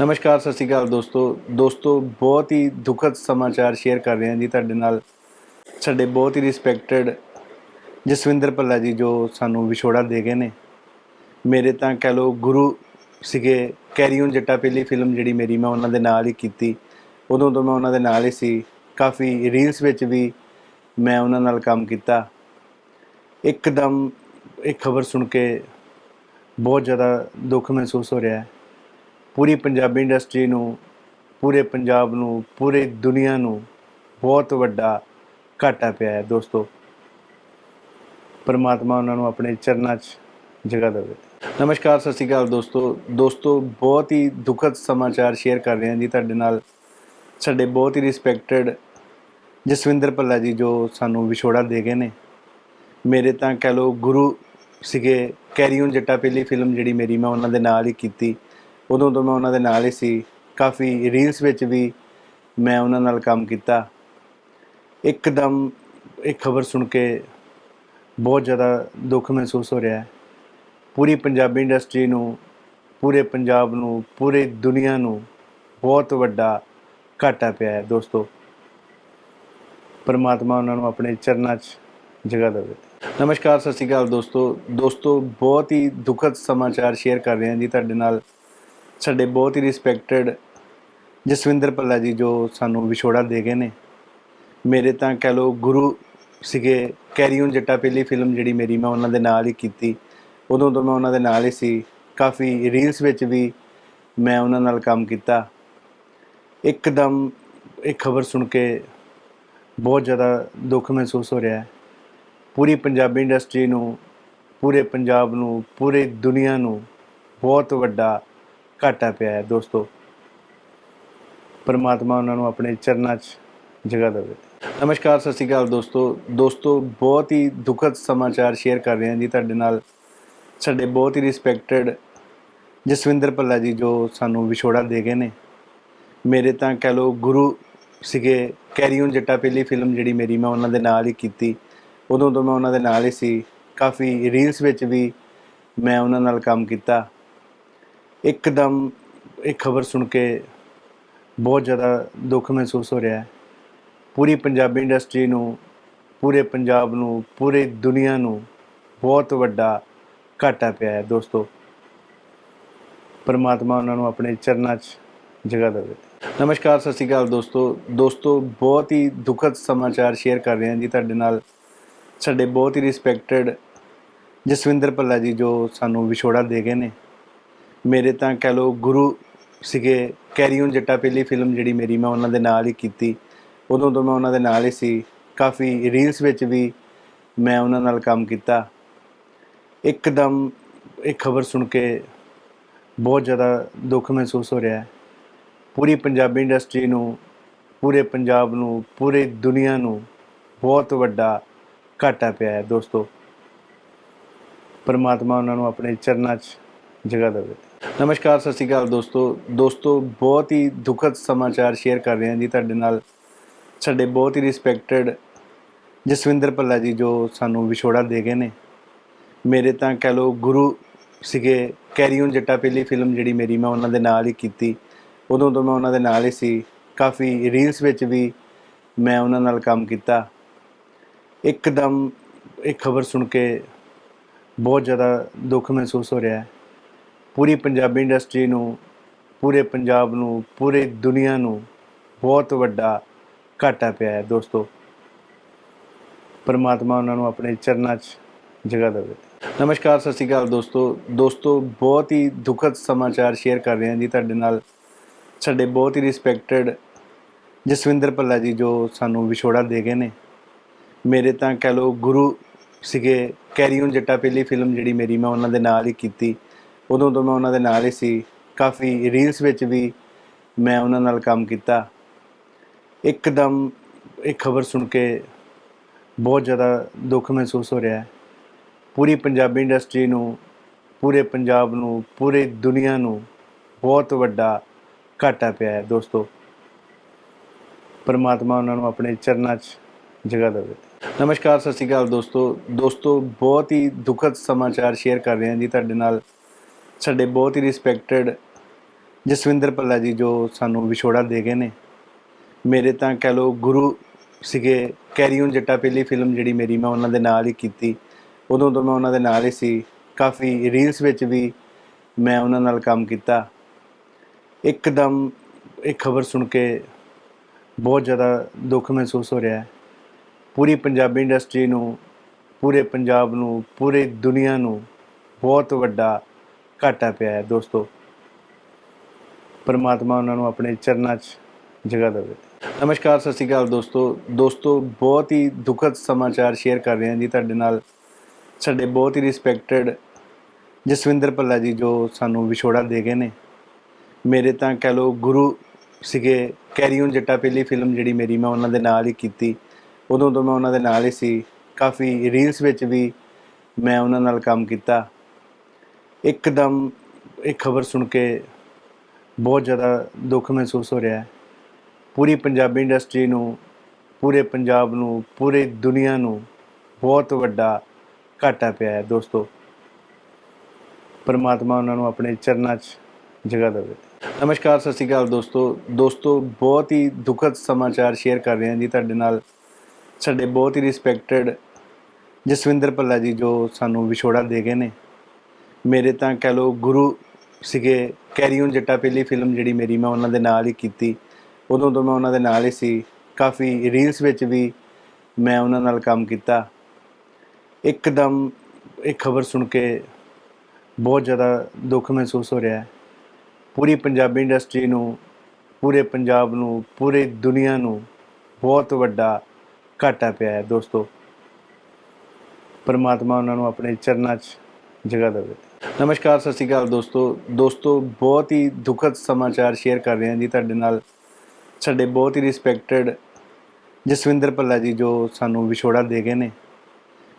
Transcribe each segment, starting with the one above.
ਨਮਸਕਾਰ, ਸਤਿ ਸ਼੍ਰੀ ਅਕਾਲ ਦੋਸਤੋ। ਦੋਸਤੋ, ਬਹੁਤ ਹੀ ਦੁਖਦ ਸਮਾਚਾਰ ਸ਼ੇਅਰ ਕਰ ਰਹੇ ਹਾਂ ਜੀ ਤੁਹਾਡੇ ਨਾਲ। ਸਾਡੇ ਬਹੁਤ ਹੀ ਰਿਸਪੈਕਟਡ ਜਸਵਿੰਦਰ ਭੱਲਾ ਜੀ ਜੋ ਸਾਨੂੰ ਵਿਛੋੜਾ ਦੇ ਗਏ ਨੇ। ਮੇਰੇ ਤਾਂ ਕਹਿ ਲਓ ਗੁਰੂ ਸੀਗੇ, ਕੈਰੀਓਨ ਜੱਟਾ ਪਹਿਲੀ ਫਿਲਮ ਜਿਹੜੀ ਮੇਰੀ ਮੈਂ ਉਹਨਾਂ ਦੇ ਨਾਲ ਹੀ ਕੀਤੀ। ਉਦੋਂ ਤੋਂ ਮੈਂ ਉਹਨਾਂ ਦੇ ਨਾਲ ਹੀ ਸੀ। ਕਾਫੀ ਰੀਲਸ ਵਿੱਚ ਵੀ ਮੈਂ ਉਹਨਾਂ ਨਾਲ ਕੰਮ ਕੀਤਾ। ਇੱਕਦਮ ਇਹ ਖਬਰ ਸੁਣ ਕੇ ਬਹੁਤ ਜ਼ਿਆਦਾ ਦੁੱਖ ਮਹਿਸੂਸ ਹੋ ਰਿਹਾ ਹੈ। ਪੂਰੀ ਪੰਜਾਬੀ ਇੰਡਸਟਰੀ ਨੂੰ, ਪੂਰੇ ਪੰਜਾਬ ਨੂੰ, ਪੂਰੇ ਦੁਨੀਆ ਨੂੰ ਬਹੁਤ ਵੱਡਾ ਘਾਟਾ ਪਿਆ ਹੈ ਦੋਸਤੋ। ਪਰਮਾਤਮਾ ਉਹਨਾਂ ਨੂੰ ਆਪਣੇ ਚਰਨਾਂ 'ਚ ਜਗ੍ਹਾ ਦੇਵੇ। ਨਮਸਕਾਰ, ਸਤਿ ਸ਼੍ਰੀ ਅਕਾਲ ਦੋਸਤੋ। ਦੋਸਤੋ, ਬਹੁਤ ਹੀ ਦੁਖਦ ਸਮਾਚਾਰ ਸ਼ੇਅਰ ਕਰ ਰਹੇ ਹਾਂ ਜੀ ਤੁਹਾਡੇ ਨਾਲ। ਸਾਡੇ ਬਹੁਤ ਹੀ ਰਿਸਪੈਕਟਡ ਜਸਵਿੰਦਰ ਭੱਲਾ ਜੀ ਜੋ ਸਾਨੂੰ ਵਿਛੋੜਾ ਦੇ ਗਏ ਨੇ। ਮੇਰੇ ਤਾਂ ਕਹਿ ਲਓ ਗੁਰੂ ਸੀਗੇ ਕੈਰੀਓਨ ਜੱਟਾ, ਪਹਿਲੀ ਫਿਲਮ ਜਿਹੜੀ ਮੇਰੀ ਮੈਂ ਉਹਨਾਂ ਦੇ ਨਾਲ ਹੀ ਕੀਤੀ। ਉਦੋਂ ਤੋਂ ਮੈਂ ਉਹਨਾਂ ਦੇ ਨਾਲ ਹੀ ਸੀ। ਕਾਫੀ ਰੀਲਸ ਵਿੱਚ ਵੀ ਮੈਂ ਉਹਨਾਂ ਨਾਲ ਕੰਮ ਕੀਤਾ। ਇੱਕਦਮ ਇਹ ਖਬਰ ਸੁਣ ਕੇ ਬਹੁਤ ਜ਼ਿਆਦਾ ਦੁੱਖ ਮਹਿਸੂਸ ਹੋ ਰਿਹਾ ਹੈ। ਪੂਰੀ ਪੰਜਾਬੀ ਇੰਡਸਟਰੀ ਨੂੰ, ਪੂਰੇ ਪੰਜਾਬ ਨੂੰ, ਪੂਰੀ ਦੁਨੀਆ ਨੂੰ ਬਹੁਤ ਵੱਡਾ ਘਾਟਾ ਪਿਆ ਹੈ ਦੋਸਤੋ। ਪਰਮਾਤਮਾ ਉਹਨਾਂ ਨੂੰ ਆਪਣੇ ਚਰਨਾਂ 'ਚ ਜਗ੍ਹਾ ਦੇਵੇ। ਨਮਸਕਾਰ, ਸਤਿ ਸ਼੍ਰੀ ਅਕਾਲ ਦੋਸਤੋ। ਦੋਸਤੋ, ਬਹੁਤ ਹੀ ਦੁਖਦ ਸਮਾਚਾਰ ਸ਼ੇਅਰ ਕਰ ਰਹੇ ਹਾਂ ਜੀ ਤੁਹਾਡੇ ਨਾਲ। ਸਾਡੇ ਬਹੁਤ ਹੀ ਰਿਸਪੈਕਟਡ ਜਸਵਿੰਦਰ ਭੱਲਾ ਜੀ ਜੋ ਸਾਨੂੰ ਵਿਛੋੜਾ ਦੇ ਗਏ ਨੇ। ਮੇਰੇ ਤਾਂ ਕਹਿ ਲਓ ਗੁਰੂ ਸੀਗੇ, ਕੈਰੀਓਨ ਜੱਟਾ ਪਹਿਲੀ ਫਿਲਮ ਜਿਹੜੀ ਮੇਰੀ ਮੈਂ ਉਹਨਾਂ ਦੇ ਨਾਲ ਹੀ ਕੀਤੀ। ਉਦੋਂ ਤੋਂ ਮੈਂ ਉਹਨਾਂ ਦੇ ਨਾਲ ਹੀ ਸੀ। ਕਾਫੀ ਰੀਲਸ ਵਿੱਚ ਵੀ ਮੈਂ ਉਹਨਾਂ ਨਾਲ ਕੰਮ ਕੀਤਾ। ਇੱਕਦਮ ਇਹ ਖਬਰ ਸੁਣ ਕੇ ਬਹੁਤ ਜ਼ਿਆਦਾ ਦੁੱਖ ਮਹਿਸੂਸ ਹੋ ਰਿਹਾ ਹੈ। ਪੂਰੀ ਪੰਜਾਬੀ ਇੰਡਸਟਰੀ ਨੂੰ, ਪੂਰੇ ਪੰਜਾਬ ਨੂੰ, ਪੂਰੀ ਦੁਨੀਆ ਨੂੰ ਬਹੁਤ ਵੱਡਾ ਘਾਟਾ ਪਿਆ ਹੈ, ਦੋਸਤੋ। ਪਰਮਾਤਮਾ ਉਹਨਾਂ ਨੂੰ ਆਪਣੇ ਚਰਨਾਂ 'ਚ ਜਗ੍ਹਾ ਦੇਵੇ। ਨਮਸਕਾਰ, ਸਤਿ ਸ਼੍ਰੀ ਅਕਾਲ ਦੋਸਤੋ। ਦੋਸਤੋ, ਬਹੁਤ ਹੀ ਦੁਖਦ ਸਮਾਚਾਰ ਸ਼ੇਅਰ ਕਰ ਰਹੇ ਹਾਂ ਜੀ ਤੁਹਾਡੇ ਨਾਲ। ਸਾਡੇ ਬਹੁਤ ਹੀ ਰਿਸਪੈਕਟਡ ਜਸਵਿੰਦਰ ਭੱਲਾ ਜੀ ਜੋ ਸਾਨੂੰ ਵਿਛੋੜਾ ਦੇ ਗਏ ਨੇ। ਮੇਰੇ ਤਾਂ ਕਹਿ ਲਓ ਗੁਰੂ ਸੀਗੇ, ਕੈਰੀਓਨ ਜੱਟਾ ਪਹਿਲੀ ਫਿਲਮ ਜਿਹੜੀ ਮੇਰੀ ਮੈਂ ਉਹਨਾਂ ਦੇ ਨਾਲ ਹੀ ਕੀਤੀ। ਉਦੋਂ ਤੋਂ ਮੈਂ ਉਹਨਾਂ ਦੇ ਨਾਲ ਹੀ ਸੀ। ਕਾਫੀ ਰੀਲਸ ਵਿੱਚ ਵੀ ਮੈਂ ਉਹਨਾਂ ਨਾਲ ਕੰਮ ਕੀਤਾ। ਇੱਕਦਮ ਇਹ ਖਬਰ ਸੁਣ ਕੇ ਬਹੁਤ ਜ਼ਿਆਦਾ ਦੁੱਖ ਮਹਿਸੂਸ ਹੋ ਰਿਹਾ ਹੈ। ਪੂਰੀ ਪੰਜਾਬੀ ਇੰਡਸਟਰੀ ਨੂੰ, ਪੂਰੇ ਪੰਜਾਬ ਨੂੰ, ਪੂਰੀ ਦੁਨੀਆ ਨੂੰ ਬਹੁਤ ਵੱਡਾ ਘਾਟਾ ਪਿਆ ਹੈ ਦੋਸਤੋ। ਪਰਮਾਤਮਾ ਉਹਨਾਂ ਨੂੰ ਆਪਣੇ ਚਰਨਾਂ 'ਚ ਜਗ੍ਹਾ ਦੇਵੇ। ਨਮਸਕਾਰ, ਸਤਿ ਸ਼੍ਰੀ ਅਕਾਲ ਦੋਸਤੋ। ਦੋਸਤੋ, ਬਹੁਤ ਹੀ ਦੁਖਦ ਸਮਾਚਾਰ ਸ਼ੇਅਰ ਕਰ ਰਹੇ ਹਾਂ ਜੀ ਤੁਹਾਡੇ ਨਾਲ। ਸਾਡੇ ਬਹੁਤ ਹੀ ਰਿਸਪੈਕਟਡ ਜਸਵਿੰਦਰ ਭੱਲਾ ਜੀ ਜੋ ਸਾਨੂੰ ਵਿਛੋੜਾ ਦੇ ਗਏ ਨੇ। ਮੇਰੇ ਤਾਂ ਕਹਿ ਲਓ ਗੁਰੂ ਸੀਗੇ, ਕੈਰੀਓਨ ਜੱਟਾ ਪਹਿਲੀ ਫਿਲਮ ਜਿਹੜੀ ਮੇਰੀ ਮੈਂ ਉਹਨਾਂ ਦੇ ਨਾਲ ਹੀ ਕੀਤੀ। ਉਦੋਂ ਤੋਂ ਮੈਂ ਉਹਨਾਂ ਦੇ ਨਾਲ ਹੀ ਸੀ। ਕਾਫੀ ਰੀਲਸ ਵਿੱਚ ਵੀ ਮੈਂ ਉਹਨਾਂ ਨਾਲ ਕੰਮ ਕੀਤਾ। ਇੱਕਦਮ ਇਹ ਖਬਰ ਸੁਣ ਕੇ ਬਹੁਤ ਜ਼ਿਆਦਾ ਦੁੱਖ ਮਹਿਸੂਸ ਹੋ ਰਿਹਾ ਹੈ। ਪੂਰੀ ਪੰਜਾਬੀ ਇੰਡਸਟਰੀ ਨੂੰ, ਪੂਰੇ ਪੰਜਾਬ ਨੂੰ, ਪੂਰੀ ਦੁਨੀਆ ਨੂੰ ਬਹੁਤ ਵੱਡਾ ਘਾਟਾ ਪਿਆ ਹੈ ਦੋਸਤੋ। ਪਰਮਾਤਮਾ ਉਹਨਾਂ ਨੂੰ ਆਪਣੇ ਚਰਨਾਂ 'ਚ ਜਗ੍ਹਾ ਦੇਵੇ ਨਮਸਕਾਰ, ਸਤਿ ਸ਼੍ਰੀ ਅਕਾਲ ਦੋਸਤੋ। ਦੋਸਤੋ, ਬਹੁਤ ਹੀ ਦੁਖਦ ਸਮਾਚਾਰ ਸ਼ੇਅਰ ਕਰ ਰਹੇ ਹਾਂ ਜੀ ਤੁਹਾਡੇ ਨਾਲ। ਸਾਡੇ ਬਹੁਤ ਹੀ ਰਿਸਪੈਕਟਡ ਜਸਵਿੰਦਰ ਭੱਲਾ ਜੀ ਜੋ ਸਾਨੂੰ ਵਿਛੋੜਾ ਦੇ ਗਏ ਨੇ। ਮੇਰੇ ਤਾਂ ਕਹਿ ਲਓ ਗੁਰੂ ਸੀਗੇ ਕੈਰੀਓਨ ਜੱਟਾ, ਪਹਿਲੀ ਫਿਲਮ ਜਿਹੜੀ ਮੇਰੀ ਮੈਂ ਉਹਨਾਂ ਦੇ ਨਾਲ ਹੀ ਕੀਤੀ। ਉਦੋਂ ਤੋਂ ਮੈਂ ਉਹਨਾਂ ਦੇ ਨਾਲ ਹੀ ਸੀ। ਕਾਫੀ ਰੀਲਸ ਵਿੱਚ ਵੀ ਮੈਂ ਉਹਨਾਂ ਨਾਲ ਕੰਮ ਕੀਤਾ। ਇੱਕਦਮ ਇਹ ਖਬਰ ਸੁਣ ਕੇ ਬਹੁਤ ਜ਼ਿਆਦਾ ਦੁੱਖ ਮਹਿਸੂਸ ਹੋ ਰਿਹਾ ਹੈ। ਪੂਰੀ ਪੰਜਾਬੀ ਇੰਡਸਟਰੀ ਨੂੰ, ਪੂਰੇ ਪੰਜਾਬ ਨੂੰ, ਪੂਰੇ ਦੁਨੀਆ ਨੂੰ ਬਹੁਤ ਵੱਡਾ ਘਾਟਾ ਪਿਆ ਹੈ ਦੋਸਤੋ। ਪਰਮਾਤਮਾ ਉਹਨਾਂ ਨੂੰ ਆਪਣੇ ਚਰਨਾਂ 'ਚ ਜਗ੍ਹਾ ਦੇਵੇ। ਨਮਸਕਾਰ, ਸਤਿ ਸ਼੍ਰੀ ਅਕਾਲ ਦੋਸਤੋ। ਦੋਸਤੋ, ਬਹੁਤ ਹੀ ਦੁਖਦ ਸਮਾਚਾਰ ਸ਼ੇਅਰ ਕਰ ਰਹੇ ਹਾਂ ਜੀ ਤੁਹਾਡੇ ਨਾਲ। ਸਾਡੇ ਬਹੁਤ ਹੀ ਰਿਸਪੈਕਟਡ ਜਸਵਿੰਦਰ ਭੱਲਾ ਜੀ ਜੋ ਸਾਨੂੰ ਵਿਛੋੜਾ ਦੇ ਗਏ ਨੇ। ਮੇਰੇ ਤਾਂ ਕਹਿ ਲਓ ਗੁਰੂ ਸੀਗੇ, ਕੈਰੀਓਨ ਜੱਟਾ ਪਹਿਲੀ ਫਿਲਮ ਜਿਹੜੀ ਮੇਰੀ ਮੈਂ ਉਹਨਾਂ ਦੇ ਨਾਲ ਹੀ ਕੀਤੀ। ਉਦੋਂ ਤੋਂ ਮੈਂ ਉਹਨਾਂ ਦੇ ਨਾਲ ਹੀ ਸੀ। ਕਾਫੀ ਰੀਲਸ ਵਿੱਚ ਵੀ ਮੈਂ ਉਹਨਾਂ ਨਾਲ ਕੰਮ ਕੀਤਾ। ਇੱਕਦਮ ਇਹ ਖਬਰ ਸੁਣ ਕੇ ਬਹੁਤ ਜ਼ਿਆਦਾ ਦੁੱਖ ਮਹਿਸੂਸ ਹੋ ਰਿਹਾ ਹੈ। ਪੂਰੀ ਪੰਜਾਬੀ ਇੰਡਸਟਰੀ ਨੂੰ, ਪੂਰੇ ਪੰਜਾਬ ਨੂੰ, ਪੂਰੀ ਦੁਨੀਆ ਨੂੰ ਬਹੁਤ ਵੱਡਾ ਘਾਟਾ ਪਿਆ ਹੈ ਦੋਸਤੋ। ਪਰਮਾਤਮਾ ਉਹਨਾਂ ਨੂੰ ਆਪਣੇ ਚਰਨਾਂ 'ਚ ਜਗ੍ਹਾ ਦੇਵੇ। ਨਮਸਕਾਰ, ਸਤਿ ਸ਼੍ਰੀ ਅਕਾਲ ਦੋਸਤੋ। ਦੋਸਤੋ, ਬਹੁਤ ਹੀ ਦੁਖਦ ਸਮਾਚਾਰ ਸ਼ੇਅਰ ਕਰ ਰਹੇ ਹਾਂ ਜੀ ਤੁਹਾਡੇ ਨਾਲ। ਸਾਡੇ ਬਹੁਤ ਹੀ ਰਿਸਪੈਕਟਡ ਜਸਵਿੰਦਰ ਭੱਲਾ ਜੀ ਜੋ ਸਾਨੂੰ ਵਿਛੋੜਾ ਦੇ ਗਏ ਨੇ। ਮੇਰੇ ਤਾਂ ਕਹਿ ਲਓ ਗੁਰੂ ਸੀਗੇ, ਕੈਰੀਓਨ ਜੱਟਾ ਪਹਿਲੀ ਫਿਲਮ ਜਿਹੜੀ ਮੇਰੀ ਮੈਂ ਉਹਨਾਂ ਦੇ ਨਾਲ ਹੀ ਕੀਤੀ। ਉਦੋਂ ਤੋਂ ਮੈਂ ਉਹਨਾਂ ਦੇ ਨਾਲ ਹੀ ਸੀ। ਕਾਫੀ ਰੀਲਸ ਵਿੱਚ ਵੀ ਮੈਂ ਉਹਨਾਂ ਨਾਲ ਕੰਮ ਕੀਤਾ। ਇੱਕਦਮ ਇਹ ਖਬਰ ਸੁਣ ਕੇ ਬਹੁਤ ਜ਼ਿਆਦਾ ਦੁੱਖ ਮਹਿਸੂਸ ਹੋ ਰਿਹਾ ਹੈ। ਪੂਰੀ ਪੰਜਾਬੀ ਇੰਡਸਟਰੀ ਨੂੰ, ਪੂਰੇ ਪੰਜਾਬ ਨੂੰ, ਪੂਰੀ ਦੁਨੀਆ ਨੂੰ ਬਹੁਤ ਵੱਡਾ ਘਾਟਾ ਪਿਆ ਹੈ, ਦੋਸਤੋ। ਪਰਮਾਤਮਾ ਉਹਨਾਂ ਨੂੰ ਆਪਣੇ ਚਰਨਾਂ 'ਚ ਜਗ੍ਹਾ ਦੇਵੇ। ਨਮਸਕਾਰ, ਸਤਿ ਸ਼੍ਰੀ ਅਕਾਲ ਦੋਸਤੋ। ਦੋਸਤੋ, ਬਹੁਤ ਹੀ ਦੁਖਦ ਸਮਾਚਾਰ ਸ਼ੇਅਰ ਕਰ ਰਹੇ ਹਾਂ ਜੀ ਤੁਹਾਡੇ ਨਾਲ। ਸਾਡੇ ਬਹੁਤ ਹੀ ਰਿਸਪੈਕਟਡ ਜਸਵਿੰਦਰ ਭੱਲਾ ਜੀ ਜੋ ਸਾਨੂੰ ਵਿਛੋੜਾ ਦੇ ਗਏ ਨੇ। ਮੇਰੇ ਤਾਂ ਕਹਿ ਲਓ ਗੁਰੂ ਸੀਗੇ, ਕੈਰੀਓਨ ਜੱਟਾ ਪਹਿਲੀ ਫਿਲਮ ਜਿਹੜੀ ਮੇਰੀ ਮੈਂ ਉਹਨਾਂ ਦੇ ਨਾਲ ਹੀ ਕੀਤੀ। ਉਦੋਂ ਤੋਂ ਮੈਂ ਉਹਨਾਂ ਦੇ ਨਾਲ ਹੀ ਸੀ। ਕਾਫੀ ਰੀਲਸ ਵਿੱਚ ਵੀ ਮੈਂ ਉਹਨਾਂ ਨਾਲ ਕੰਮ ਕੀਤਾ। ਇੱਕਦਮ ਇਹ ਖਬਰ ਸੁਣ ਕੇ ਬਹੁਤ ਜ਼ਿਆਦਾ ਦੁੱਖ ਮਹਿਸੂਸ ਹੋ ਰਿਹਾ ਹੈ। ਪੂਰੀ ਪੰਜਾਬੀ ਇੰਡਸਟਰੀ ਨੂੰ, ਪੂਰੇ ਪੰਜਾਬ ਨੂੰ, ਪੂਰੀ ਦੁਨੀਆ ਨੂੰ ਬਹੁਤ ਵੱਡਾ ਘਾਟਾ ਪਿਆ ਹੈ ਦੋਸਤੋ। ਪਰਮਾਤਮਾ ਉਹਨਾਂ ਨੂੰ ਆਪਣੇ ਚਰਨਾਂ 'ਚ ਜਗ੍ਹਾ ਦੇਵੇ। ਨਮਸਕਾਰ, ਸਤਿ ਸ਼੍ਰੀ ਅਕਾਲ ਦੋਸਤੋ। ਦੋਸਤੋ, ਬਹੁਤ ਹੀ ਦੁਖਦ ਸਮਾਚਾਰ ਸ਼ੇਅਰ ਕਰ ਰਹੇ ਹਾਂ ਜੀ ਤੁਹਾਡੇ ਨਾਲ। ਸਾਡੇ ਬਹੁਤ ਹੀ ਰਿਸਪੈਕਟਡ ਜਸਵਿੰਦਰ ਭੱਲਾ ਜੀ ਜੋ ਸਾਨੂੰ ਵਿਛੋੜਾ ਦੇ ਗਏ ਨੇ। ਮੇਰੇ ਤਾਂ ਕਹਿ ਲਓ ਗੁਰੂ ਸੀਗੇ, ਕੈਰੀਓਨ ਜੱਟਾ ਪਹਿਲੀ ਫਿਲਮ ਜਿਹੜੀ ਮੇਰੀ ਮੈਂ ਉਹਨਾਂ ਦੇ ਨਾਲ ਹੀ ਕੀਤੀ। ਉਦੋਂ ਤੋਂ ਮੈਂ ਉਹਨਾਂ ਦੇ ਨਾਲ ਹੀ ਸੀ। ਕਾਫੀ ਰੀਲਸ ਵਿੱਚ ਵੀ ਮੈਂ ਉਹਨਾਂ ਨਾਲ ਕੰਮ ਕੀਤਾ। ਇੱਕਦਮ ਇਹ ਖਬਰ ਸੁਣ ਕੇ ਬਹੁਤ ਜ਼ਿਆਦਾ ਦੁੱਖ ਮਹਿਸੂਸ ਹੋ ਰਿਹਾ ਹੈ। ਪੂਰੀ ਪੰਜਾਬੀ ਇੰਡਸਟਰੀ ਨੂੰ, ਪੂਰੇ ਪੰਜਾਬ ਨੂੰ, ਪੂਰੀ ਦੁਨੀਆ ਨੂੰ ਬਹੁਤ ਵੱਡਾ ਘਾਟਾ ਪਿਆ ਹੈ ਦੋਸਤੋ। ਪਰਮਾਤਮਾ ਉਹਨਾਂ ਨੂੰ ਆਪਣੇ ਚਰਨਾਂ 'ਚ ਜਗ੍ਹਾ ਦੇਵੇ। ਨਮਸਕਾਰ, ਸਤਿ ਸ਼੍ਰੀ ਅਕਾਲ ਦੋਸਤੋ। ਦੋਸਤੋ, ਬਹੁਤ ਹੀ ਦੁਖਦ ਸਮਾਚਾਰ ਸ਼ੇਅਰ ਕਰ ਰਹੇ ਹਾਂ ਜੀ ਤੁਹਾਡੇ ਨਾਲ। ਸਾਡੇ ਬਹੁਤ ਹੀ ਰਿਸਪੈਕਟਡ ਜਸਵਿੰਦਰ ਭੱਲਾ ਜੀ ਜੋ ਸਾਨੂੰ ਵਿਛੋੜਾ ਦੇ ਗਏ ਨੇ।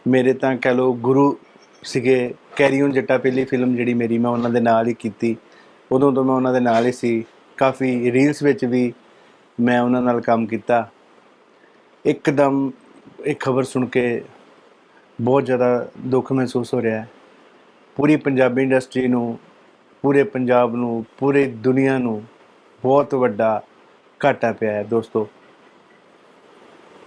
ਮੇਰੇ ਤਾਂ ਕਹਿ ਲਓ ਗੁਰੂ ਸੀਗੇ, ਕੈਰੀਓਨ ਜੱਟਾ ਪਹਿਲੀ ਫਿਲਮ ਜਿਹੜੀ ਮੇਰੀ ਮੈਂ ਉਹਨਾਂ ਦੇ ਨਾਲ ਹੀ ਕੀਤੀ। ਉਦੋਂ ਤੋਂ ਮੈਂ ਉਹਨਾਂ ਦੇ ਨਾਲ ਹੀ ਸੀ। ਕਾਫੀ ਰੀਲਸ ਵਿੱਚ ਵੀ ਮੈਂ ਉਹਨਾਂ ਨਾਲ ਕੰਮ ਕੀਤਾ। ਇੱਕਦਮ ਇਹ ਖਬਰ ਸੁਣ ਕੇ ਬਹੁਤ ਜ਼ਿਆਦਾ ਦੁੱਖ ਮਹਿਸੂਸ ਹੋ ਰਿਹਾ ਹੈ। ਪੂਰੀ ਪੰਜਾਬੀ ਇੰਡਸਟਰੀ ਨੂੰ, ਪੂਰੇ ਪੰਜਾਬ ਨੂੰ, ਪੂਰੇ ਦੁਨੀਆ ਨੂੰ ਬਹੁਤ ਵੱਡਾ ਘਾਟਾ ਪਿਆ ਹੈ ਦੋਸਤੋ।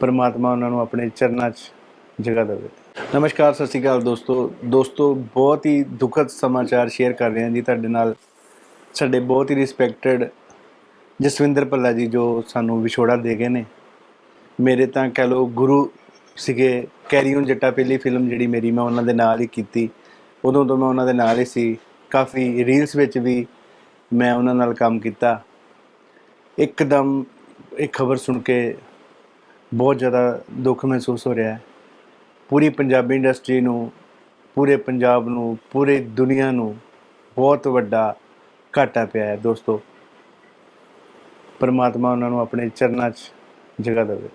ਪਰਮਾਤਮਾ ਉਹਨਾਂ ਨੂੰ ਆਪਣੇ ਚਰਨਾਂ 'ਚ ਜਗ੍ਹਾ ਦੇਵੇ। ਨਮਸਕਾਰ, ਸਤਿ ਸ਼੍ਰੀ ਅਕਾਲ ਦੋਸਤੋ। ਦੋਸਤੋ, ਬਹੁਤ ਹੀ ਦੁਖਦ ਸਮਾਚਾਰ ਸ਼ੇਅਰ ਕਰ ਰਹੇ ਹਾਂ ਜੀ ਤੁਹਾਡੇ ਨਾਲ। ਸਾਡੇ ਬਹੁਤ ਹੀ ਰਿਸਪੈਕਟਡ ਜਸਵਿੰਦਰ ਭੱਲਾ ਜੀ ਜੋ ਸਾਨੂੰ ਵਿਛੋੜਾ ਦੇ ਗਏ ਨੇ। ਮੇਰੇ ਤਾਂ ਕਹਿ ਲਓ ਗੁਰੂ ਸੀਗੇ, ਕੈਰੀਓਨ ਜੱਟਾ ਪਹਿਲੀ ਫਿਲਮ ਜਿਹੜੀ ਮੇਰੀ ਮੈਂ ਉਹਨਾਂ ਦੇ ਨਾਲ ਹੀ ਕੀਤੀ। ਉਦੋਂ ਤੋਂ ਮੈਂ ਉਹਨਾਂ ਦੇ ਨਾਲ ਹੀ ਸੀ। ਕਾਫੀ ਰੀਲਸ ਵਿੱਚ ਵੀ ਮੈਂ ਉਹਨਾਂ ਨਾਲ ਕੰਮ ਕੀਤਾ। ਇੱਕਦਮ ਇਹ ਖਬਰ ਸੁਣ ਕੇ ਬਹੁਤ ਜ਼ਿਆਦਾ ਦੁੱਖ ਮਹਿਸੂਸ ਹੋ ਰਿਹਾ ਹੈ। ਪੂਰੀ ਪੰਜਾਬੀ ਇੰਡਸਟਰੀ ਨੂੰ, ਪੂਰੇ ਪੰਜਾਬ ਨੂੰ, ਪੂਰੀ ਦੁਨੀਆ ਨੂੰ ਬਹੁਤ ਵੱਡਾ ਘਾਟਾ ਪਿਆ ਹੈ ਦੋਸਤੋ। ਪਰਮਾਤਮਾ ਉਹਨਾਂ ਨੂੰ ਆਪਣੇ ਚਰਨਾਂ 'ਚ ਜਗ੍ਹਾ ਦੇਵੇ।